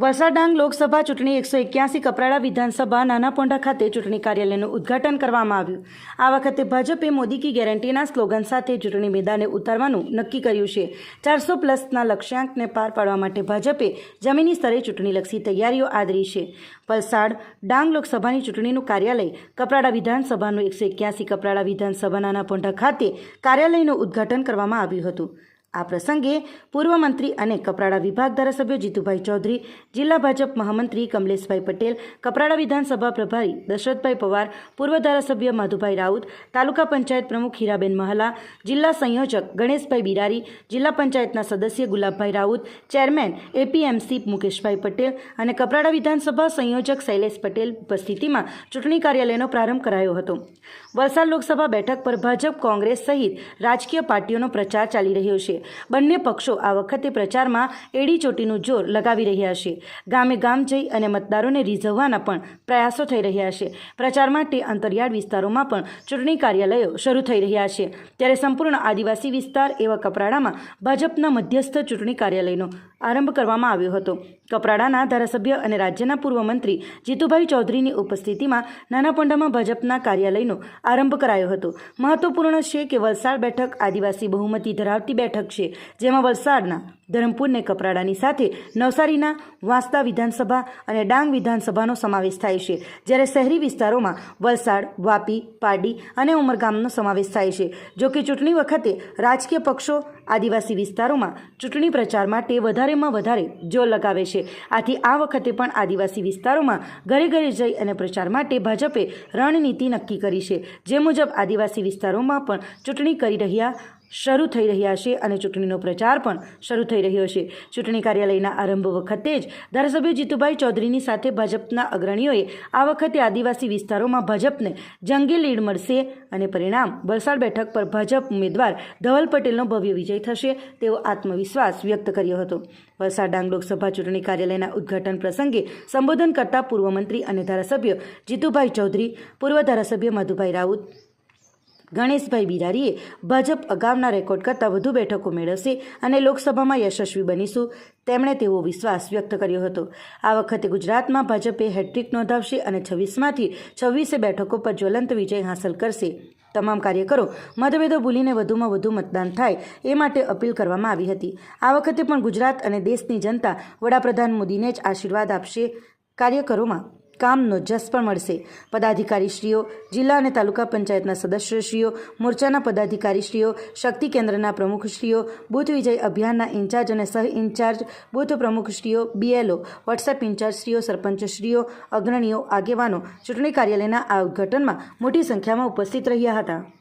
વલસાડ ડાંગ લોકસભા ચૂંટણી એકસો એક્યાસી કપરાડા વિધાનસભા નાના પોંઢા ખાતે ચૂંટણી કાર્યાલયનું ઉદ્ઘાટન કરવામાં આવ્યું. આ વખતે ભાજપે મોદી કી ગેરંટીના સ્લોગન સાથે ચૂંટણી મેદાને ઉતારવાનું નક્કી કર્યું છે. ચારસો પ્લસના લક્ષ્યાંકને પાર પાડવા માટે ભાજપે જમીની સ્તરે ચૂંટણીલક્ષી તૈયારીઓ આદરી છે. વલસાડ ડાંગ લોકસભાની ચૂંટણીનું કાર્યાલય કપરાડા વિધાનસભાનું એકસો એક્યાસી કપરાડા વિધાનસભા નાના પોંઢા ખાતે કાર્યાલયનું ઉદ્ઘાટન કરવામાં આવ્યું હતું. આ પ્રસંગે પૂર્વ મંત્રી અને કપરાડા વિભાગ ધારાસભ્ય જીતુભાઈ ચૌધરી, જિલ્લા ભાજપ મહામંત્રી કમલેશભાઈ પટેલ, કપરાડા વિધાનસભા પ્રભારી દશરથભાઈ પવાર, પૂર્વ ધારાસભ્ય માધુભાઈ રાઉત, તાલુકા પંચાયત પ્રમુખ હીરાબેન મહાલા, જિલ્લા સંયોજક ગણેશભાઈ બિરારી, જિલ્લા પંચાયતના સદસ્ય ગુલાબભાઈ રાઉત, ચેરમેન એપીએમસી મુકેશભાઈ પટેલ અને કપરાડા વિધાનસભા સંયોજક શૈલેષ પટેલ ઉપસ્થિતિમાં ચૂંટણી કાર્યાલયનો પ્રારંભ કરાયો હતો. વલસાડ લોકસભા બેઠક પર ભાજપ કોંગ્રેસ સહિત રાજકીય પાર્ટીઓનો પ્રચાર ચાલી રહ્યો છે. બંને પક્ષો આ વખતે પ્રચારમાં એડીચોટીનું જોર લગાવી રહ્યા છે. ગામે ગામ જઈ અને મતદારોને રીઝવવાના પણ પ્રયાસો થઈ રહ્યા છે. પ્રચાર માટે અંતરિયાળ વિસ્તારોમાં પણ ચૂંટણી કાર્યાલયો શરૂ થઈ રહ્યા છે. ત્યારે સંપૂર્ણ આદિવાસી વિસ્તાર એવા કપરાડામાં ભાજપના મધ્યસ્થ ચૂંટણી કાર્યાલયનો આરંભ કરવામાં આવ્યો હતો. કપરાડાના ધારાસભ્ય અને રાજ્યના પૂર્વ મંત્રી જીતુભાઈ ચૌધરીની ઉપસ્થિતિમાં નાનાપોંડામાં ભાજપના કાર્યાલયનો આરંભ કરાયો હતો. મહત્વપૂર્ણ છે કે વલસાડ બેઠક આદિવાસી બહુમતી ધરાવતી બેઠક છે જેમાં વલસાડના ધરમપુરને કપરાડાની સાથે નવસારીના વાંસદા વિધાનસભા અને ડાંગ વિધાનસભાનો સમાવેશ થાય છે, જ્યારે શહેરી વિસ્તારોમાં વલસાડ, વાપી, પારડી અને ઉમરગામનો સમાવેશ થાય છે. જો કે ચૂંટણી વખતે રાજકીય પક્ષો આદિવાસી વિસ્તારોમાં ચૂંટણી પ્રચાર માટે વધારેમાં વધારે જોર લગાવે છે. આથી આ વખતે પણ આદિવાસી વિસ્તારોમાં ઘરે ઘરે જઈ અને પ્રચાર માટે ભાજપે રણનીતિ નક્કી કરી છે. જે મુજબ આદિવાસી વિસ્તારોમાં પણ ચૂંટણી કરી રહ્યા, શરૂ થઈ રહ્યા છે અને ચૂંટણીનો પ્રચાર પણ શરૂ થઈ રહ્યો છે. ચૂંટણી કાર્યાલયના આરંભ વખતે જ ધારાસભ્ય જીતુભાઈ ચૌધરીની સાથે ભાજપના અગ્રણીઓએ આ વખતે આદિવાસી વિસ્તારોમાં ભાજપને જંગી લીડ મળશે અને પરિણામ વલસાડ બેઠક પર ભાજપ ઉમેદવાર ધવલ પટેલનો ભવ્ય વિજય થશે તેવો આત્મવિશ્વાસ વ્યક્ત કર્યો હતો. વલસાડ ડાંગ લોકસભા ચૂંટણી કાર્યાલયના ઉદ્ઘાટન પ્રસંગે સંબોધન કરતા પૂર્વ મંત્રી અને ધારાસભ્ય જીતુભાઈ ચૌધરી, પૂર્વ ધારાસભ્ય મધુભાઈ રાઉત ગણેશભાઈ બિરારીએ ભાજપ અગાઉના રેકોર્ડ કરતાં વધુ બેઠકો મેળવશે અને લોકસભામાં યશસ્વી બનીશું, તેમણે તેવો વિશ્વાસ વ્યક્ત કર્યો હતો. આ વખતે ગુજરાતમાં ભાજપે હેટ્રિક નોંધાવશે અને છવ્વીસમાંથી છવ્વીસે બેઠકો પર જ્વલંત વિજય હાંસલ કરશે. તમામ કાર્યકરો મતભેદો ભૂલીને વધુમાં વધુ મતદાન થાય એ માટે અપીલ કરવામાં આવી હતી. આ વખતે પણ ગુજરાત અને દેશની જનતા વડાપ્રધાન મોદીને જ આશીર્વાદ આપશે. કાર્યકરોમાં કામનો જસ પણ મળશે. પદાધિકારીશ્રીઓ, જિલ્લા અને તાલુકા પંચાયતના સદસ્યશ્રીઓ, મોરચાના પદાધિકારીશ્રીઓ, શક્તિ કેન્દ્રના પ્રમુખશ્રીઓ, બુથ વિજય અભિયાનના ઇન્ચાર્જ અને સહ ઇન્ચાર્જ, બુથ પ્રમુખશ્રીઓ, બીએલઓ, વોટ્સએપ ઇન્ચાર્જશ્રીઓ, સરપંચશ્રીઓ, અગ્રણીઓ, આગેવાનો ચૂંટણી કાર્યાલયના આ ઉદ્ઘાટનમાં મોટી સંખ્યામાં ઉપસ્થિત રહ્યા હતા.